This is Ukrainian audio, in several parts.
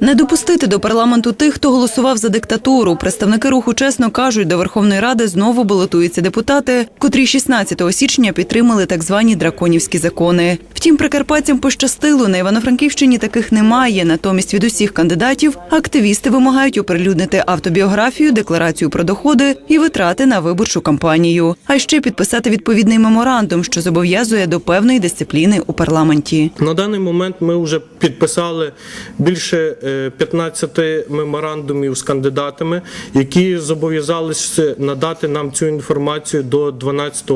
Не допустити до парламенту тих, хто голосував за диктатуру. Представники руху чесно кажуть, до Верховної Ради знову балотуються депутати, котрі 16 січня підтримали так звані драконівські закони. Втім, прикарпатцям пощастило. На Івано-Франківщині таких немає. Натомість від усіх кандидатів активісти вимагають оприлюднити автобіографію, декларацію про доходи і витрати на виборчу кампанію. А ще підписати відповідний меморандум, що зобов'язує до певної дисципліни у парламенті. На даний момент ми вже підписали більше 15 меморандумів з кандидатами, які зобов'язалися надати нам цю інформацію до 12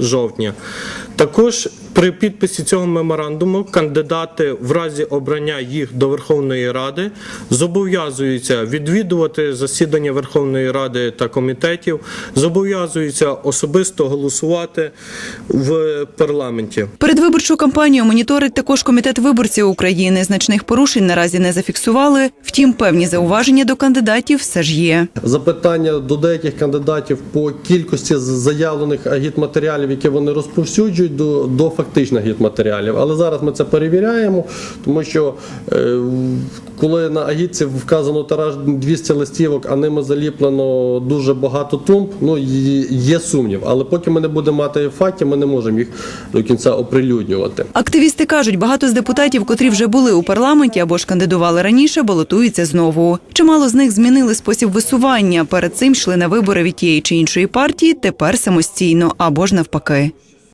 жовтня. Також при підписі цього меморандуму кандидати в разі обрання їх до Верховної Ради зобов'язуються відвідувати засідання Верховної Ради та комітетів, зобов'язуються особисто голосувати в парламенті. Передвиборчу кампанію моніторить також комітет виборців України. Значних порушень наразі не зафіксували. Втім, певні зауваження до кандидатів все ж є. запитання до деяких кандидатів по кількості заявлених агітматеріалів, які вони розповсюджують, до, до фактичних агітматеріалів. Але зараз ми це перевіряємо, тому що е, коли на агітці вказано тираж 200 листівок, а ними заліплено дуже багато тумб, ну є сумнів. Але поки ми не будемо мати фактів, ми не можемо їх до кінця оприлюднювати. Активісти кажуть, багато з депутатів, котрі вже були у парламенті або ж кандидували раніше, балотуються знову. Чимало з них змінили спосіб висування. Перед цим йшли на вибори від тієї чи іншої партії, тепер самостійно або ж навпаки.